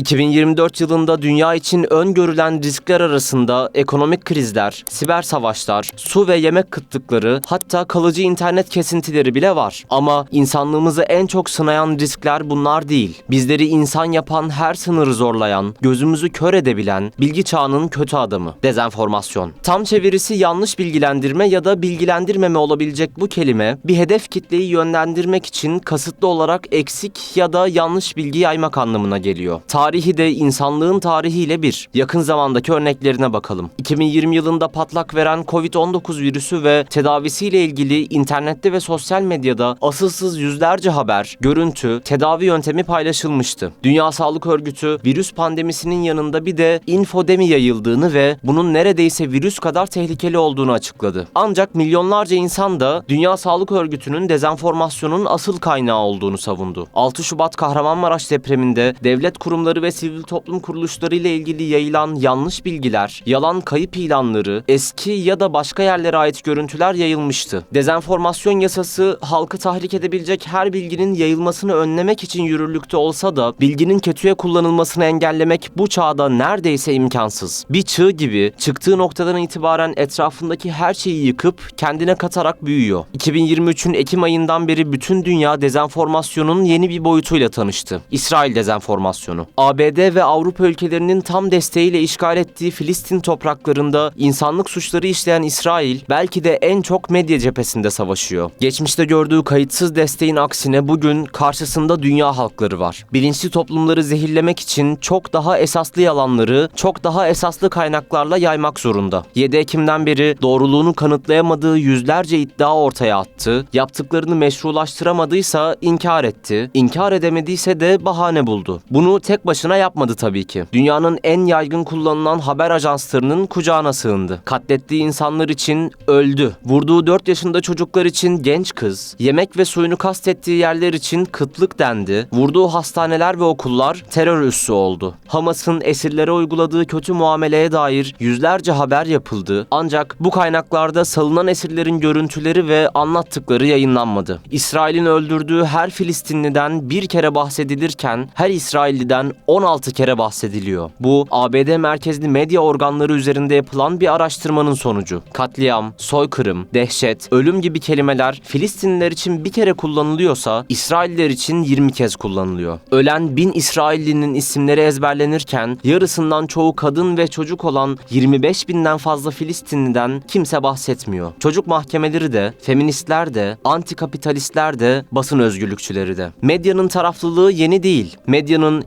2024 yılında dünya için öngörülen riskler arasında ekonomik krizler, siber savaşlar, su ve yemek kıtlıkları, hatta kalıcı internet kesintileri bile var. Ama insanlığımızı en çok sınayan riskler bunlar değil. Bizleri insan yapan her sınırı zorlayan, gözümüzü kör edebilen bilgi çağının kötü adamı. Dezenformasyon. Tam çevirisi yanlış bilgilendirme ya da bilgilendirmeme olabilecek bu kelime bir hedef kitleyi yönlendirmek için kasıtlı olarak eksik ya da yanlış bilgi yaymak anlamına geliyor. Tarihi de insanlığın tarihiyle bir. Yakın zamandaki örneklerine bakalım. 2020 yılında patlak veren Covid-19 virüsü ve tedavisiyle ilgili internette ve sosyal medyada asılsız yüzlerce haber, görüntü, tedavi yöntemi paylaşılmıştı. Dünya Sağlık Örgütü virüs pandemisinin yanında bir de infodemi yayıldığını ve bunun neredeyse virüs kadar tehlikeli olduğunu açıkladı. Ancak milyonlarca insan da Dünya Sağlık Örgütü'nün dezenformasyonun asıl kaynağı olduğunu savundu. 6 Şubat Kahramanmaraş depreminde devlet kurumları ve sivil toplum kuruluşları ile ilgili yayılan yanlış bilgiler, yalan kayıp ilanları, eski ya da başka yerlere ait görüntüler yayılmıştı. Dezenformasyon yasası halkı tahrik edebilecek her bilginin yayılmasını önlemek için yürürlükte olsa da bilginin kötüye kullanılmasını engellemek bu çağda neredeyse imkansız. Bir çığ gibi çıktığı noktadan itibaren etrafındaki her şeyi yıkıp kendine katarak büyüyor. 2023'ün Ekim ayından beri bütün dünya dezenformasyonun yeni bir boyutuyla tanıştı. İsrail dezenformasyonu. ABD ve Avrupa ülkelerinin tam desteğiyle işgal ettiği Filistin topraklarında insanlık suçları işleyen İsrail belki de en çok medya cephesinde savaşıyor. Geçmişte gördüğü kayıtsız desteğin aksine bugün karşısında dünya halkları var. Bilinçli toplumları zehirlemek için çok daha esaslı yalanları, çok daha esaslı kaynaklarla yaymak zorunda. 7 Ekim'den beri doğruluğunu kanıtlayamadığı yüzlerce iddia ortaya attı. Yaptıklarını meşrulaştıramadıysa inkar etti. İnkar edemediyse de bahane buldu. Bunu tek başına yapmadı tabii ki. Dünyanın en yaygın kullanılan haber ajanslarının kucağına sığındı. Katlettiği insanlar için öldü. Vurduğu 4 yaşında çocuklar için genç kız, yemek ve suyunu kastettiği yerler için kıtlık dendi. Vurduğu hastaneler ve okullar terör üssü oldu. Hamas'ın esirlere uyguladığı kötü muameleye dair yüzlerce haber yapıldı. Ancak bu kaynaklarda salınan esirlerin görüntüleri ve anlattıkları yayınlanmadı. İsrail'in öldürdüğü her Filistinliden bir kere bahsedilirken her İsrailliden 16 kere bahsediliyor. Bu ABD merkezli medya organları üzerinde yapılan bir araştırmanın sonucu. Katliam, soykırım, dehşet, ölüm gibi kelimeler Filistinliler için bir kere kullanılıyorsa İsrailliler için 20 kez kullanılıyor. Ölen bin İsraillinin isimleri ezberlenirken yarısından çoğu kadın ve çocuk olan 25 binden fazla Filistinliden kimse bahsetmiyor. Çocuk mahkemeleri de, feministler de, antikapitalistler de, basın özgürlükçüleri de. Medyanın taraflılığı yeni değil. Medyanın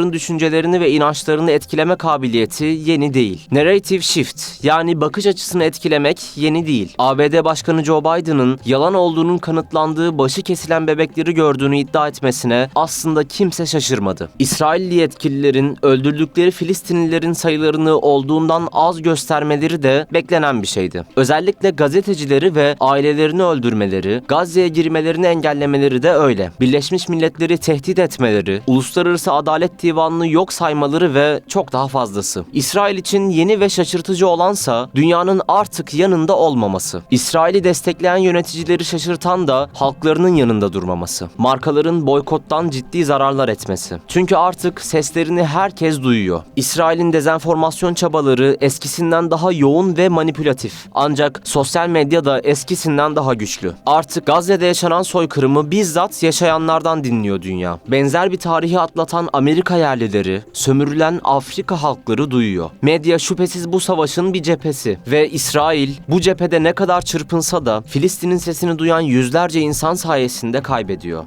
insanların düşüncelerini ve inançlarını etkileme kabiliyeti yeni değil. Narrative shift yani bakış açısını etkilemek yeni değil. ABD Başkanı Joe Biden'ın yalan olduğunun kanıtlandığı başı kesilen bebekleri gördüğünü iddia etmesine aslında kimse şaşırmadı. İsrailli yetkililerin öldürdükleri Filistinlilerin sayılarını olduğundan az göstermeleri de beklenen bir şeydi. Özellikle gazetecileri ve ailelerini öldürmeleri, Gazze'ye girmelerini engellemeleri de öyle. Birleşmiş Milletleri tehdit etmeleri, Uluslararası Adalet Divanı'nı yok saymaları ve çok daha fazlası. İsrail için yeni ve şaşırtıcı olansa dünyanın artık yanında olmaması. İsrail'i destekleyen yöneticileri şaşırtan da halklarının yanında durmaması. Markaların boykottan ciddi zararlar etmesi. Çünkü artık seslerini herkes duyuyor. İsrail'in dezenformasyon çabaları eskisinden daha yoğun ve manipülatif. Ancak sosyal medya da eskisinden daha güçlü. Artık Gazze'de yaşanan soykırımı bizzat yaşayanlardan dinliyor dünya. Benzer bir tarihi atlatan Amerika yerlileri, sömürülen Afrika halkları duyuyor. Medya şüphesiz bu savaşın bir cephesi ve İsrail bu cephede ne kadar çırpınsa da Filistin'in sesini duyan yüzlerce insan sayesinde kaybediyor.